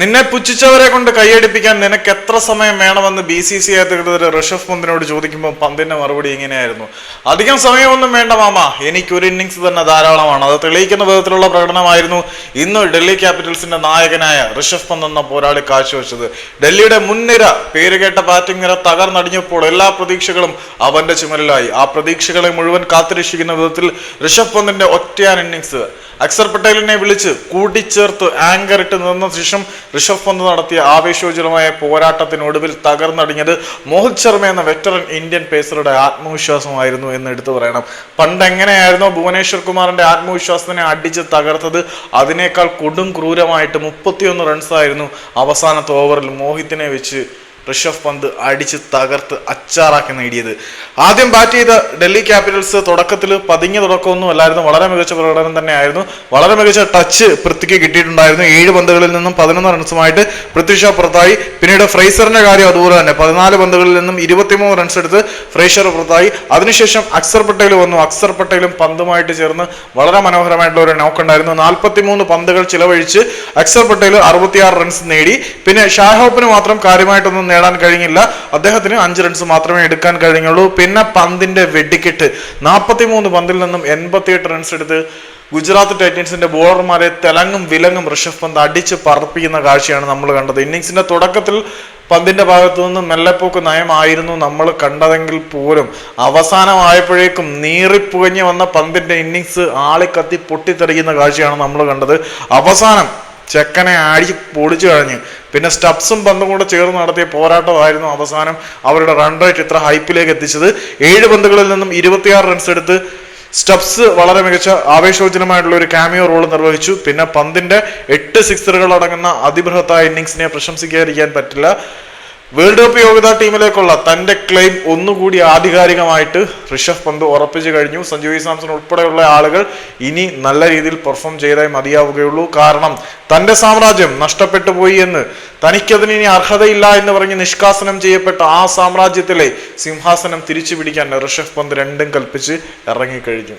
നിന്നെ പുച്ഛിച്ചവരെ കൊണ്ട് കൈയടിപ്പിക്കാൻ നിനക്ക് എത്ര സമയം വേണമെന്ന് ബി സി സി അധികൃതർ ഋഷഭ് പന്തിനോട് ചോദിക്കുമ്പോൾ പന്തിന്റെ മറുപടി ഇങ്ങനെയായിരുന്നു. അധികം സമയമൊന്നും വേണ്ട മാമ. എനിക്ക് ഒരു ഇന്നിങ്സ് തന്നെ ധാരാളമാണ്. അത് തെളിയിക്കുന്ന വിധത്തിലുള്ള പ്രകടനമായിരുന്നു ഇന്ന് ഡൽഹി ക്യാപിറ്റൽസിന്റെ നായകനായ ഋഷഭ് പന്ത് എന്ന പോരാളി കാഴ്ചവെച്ചത്. ഡൽഹിയുടെ മുൻനിര പേരുകേട്ട ബാറ്റിംഗ് നിര തകർന്നടിഞ്ഞപ്പോൾ എല്ലാ പ്രതീക്ഷകളും അവന്റെ ചുമലിലായി. ആ പ്രതീക്ഷകളെ മുഴുവൻ കാത്തിരക്ഷിക്കുന്ന വിധത്തിൽ ഋഷഭ് പന്തിന്റെ ഒറ്റയാൻ ഇന്നിങ്സ്. അക്സർ പട്ടേലിനെ വിളിച്ച് കൂട്ടിച്ചേർത്ത് ആങ്കർ ഇട്ട് നിന്ന ശേഷം ഋഷഭ് പന്ത് നടത്തിയ ആവേശോജ്വലമായ പോരാട്ടത്തിനൊടുവിൽ തകർന്നടിഞ്ഞത് മോഹിത് ശർമ്മ എന്ന വെറ്ററൻ ഇന്ത്യൻ പേസറുടെ ആത്മവിശ്വാസമായിരുന്നു എന്ന് എടുത്തു പറയണം. പണ്ട് എങ്ങനെയായിരുന്നു ഭുവനേശ്വർ കുമാറിന്റെ ആത്മവിശ്വാസത്തിനെ അടിച്ച് തകർത്തത്? അതിനേക്കാൾ കൊടും ക്രൂരമായിട്ട് മുപ്പത്തിയൊന്ന് റൺസായിരുന്നു അവസാനത്തെ ഓവറിൽ മോഹിത്തിനെ വെച്ച് ഋഷഭ് പന്ത് അടിച്ച് തകർത്ത് അച്ചാറാക്കി നേടിയത്. ആദ്യം ബാറ്റ് ചെയ്ത ഡൽഹി ക്യാപിറ്റൽസ് തുടക്കത്തിൽ പതിഞ്ഞ തുടക്കമൊന്നും അല്ലായിരുന്നു. വളരെ മികച്ച പ്രകടനം തന്നെയായിരുന്നു. വളരെ മികച്ച ടച്ച് പൃഥ്വിക്ക് കിട്ടിയിട്ടുണ്ടായിരുന്നു. ഏഴ് പന്തുകളിൽ നിന്നും പതിനൊന്ന് റൺസുമായിട്ട് പൃഥ്വി ഷാ പുറത്തായി. പിന്നീട് ഫ്രൈസറിന്റെ കാര്യം അതുപോലെ തന്നെ. പതിനാല് പന്തുകളിൽ നിന്നും ഇരുപത്തിമൂന്ന് റൺസ് എടുത്ത് ഫ്രൈഷർ പുറത്തായി. അതിനുശേഷം അക്സർ പട്ടേൽ വന്നു. അക്സർ പട്ടേലും പന്തുമായിട്ട് ചേർന്ന് വളരെ മനോഹരമായിട്ടുള്ള ഒരു നോക്ക് ഉണ്ടായിരുന്നു. നാൽപ്പത്തിമൂന്ന് പന്തുകൾ ചിലവഴിച്ച് അക്സർ പട്ടേൽ അറുപത്തിയാറ് റൺസ് നേടി. പിന്നെ ഷാഹോപ്പിന് മാത്രം കാര്യമായിട്ടൊന്നും നേടാൻ കഴിഞ്ഞില്ല. അദ്ദേഹത്തിന് അഞ്ച് റൺസ് മാത്രമേ എടുക്കാൻ കഴിഞ്ഞുള്ളൂ. പിന്നെ പന്തിന്റെ വെടിക്കെട്ട്. നാൽപ്പത്തിമൂന്ന് പന്തിൽ നിന്നും എൺപത്തിയെട്ട് റൺസ് എടുത്ത് ഗുജറാത്ത് ടൈറ്റൻസിന്റെ ബോളർമാരെ തെലങ്ങും വിലങ്ങും ഋഷഭ് പന്ത് അടിച്ച് പറപ്പിക്കുന്ന കാഴ്ചയാണ് നമ്മൾ കണ്ടത്. ഇന്നിങ്സിന്റെ തുടക്കത്തിൽ പന്തിന്റെ ഭാഗത്തു നിന്ന് മെല്ലെപ്പോക്ക് നയമായിരുന്നു നമ്മൾ കണ്ടതെങ്കിൽ പോലും. അവസാനമായപ്പോഴേക്കും നീറിപ്പുകഞ്ഞ് വന്ന പന്തിന്റെ ഇന്നിങ്സ് ആളിക്കത്തി പൊട്ടിത്തെറിക്കുന്ന കാഴ്ചയാണ് നമ്മൾ കണ്ടത്. അവസാനം ചെക്കനെ ആടി പൊളിച്ചു കഴിഞ്ഞ് പിന്നെ സ്റ്റബ്സും പന്തും കൂടെ ചേർന്ന് നടത്തിയ പോരാട്ടമായിരുന്നു അവസാനം അവരുടെ റൺ റേറ്റ് ഇത്ര ഹൈപ്പിലേക്ക് എത്തിച്ചത്. ഏഴ് പന്തുകളിൽ നിന്നും ഇരുപത്തിയാറ് റൺസ് എടുത്ത് സ്റ്റബ്സ് വളരെ മികച്ച ആവേശോജനമായിട്ടുള്ള ഒരു കാമിയോ റോൾ നിർവഹിച്ചു. പിന്നെ പന്തിന്റെ എട്ട് സിക്സറുകൾ അടങ്ങുന്ന അതിബൃഹത്തായ ഇന്നിങ്സിനെ പ്രശംസിക്കാതിരിക്കാൻ പറ്റില്ല. വേൾഡ് കപ്പ് യോഗ്യതാ ടീമിലേക്കുള്ള തന്റെ ക്ലെയിം ഒന്നുകൂടി ആധികാരികമായിട്ട് ഋഷഭ് പന്ത് ഉറപ്പിച്ചു കഴിഞ്ഞു. സഞ്ജു സാംസൺ ഉൾപ്പെടെയുള്ള ആളുകൾ ഇനി നല്ല രീതിയിൽ പെർഫോം ചെയ്തേ മതിയാവുകയുള്ളൂ. കാരണം തന്റെ സാമ്രാജ്യം നഷ്ടപ്പെട്ടു പോയി എന്ന് തനിക്കതിന് ഇനി അർഹതയില്ല എന്ന് പറഞ്ഞ് നിഷ്കാസനം ചെയ്യപ്പെട്ട ആ സാമ്രാജ്യത്തിലെ സിംഹാസനം തിരിച്ചു പിടിക്കാൻ ഋഷഭ് പന്ത് രണ്ടും കൽപ്പിച്ച് ഇറങ്ങിക്കഴിഞ്ഞു.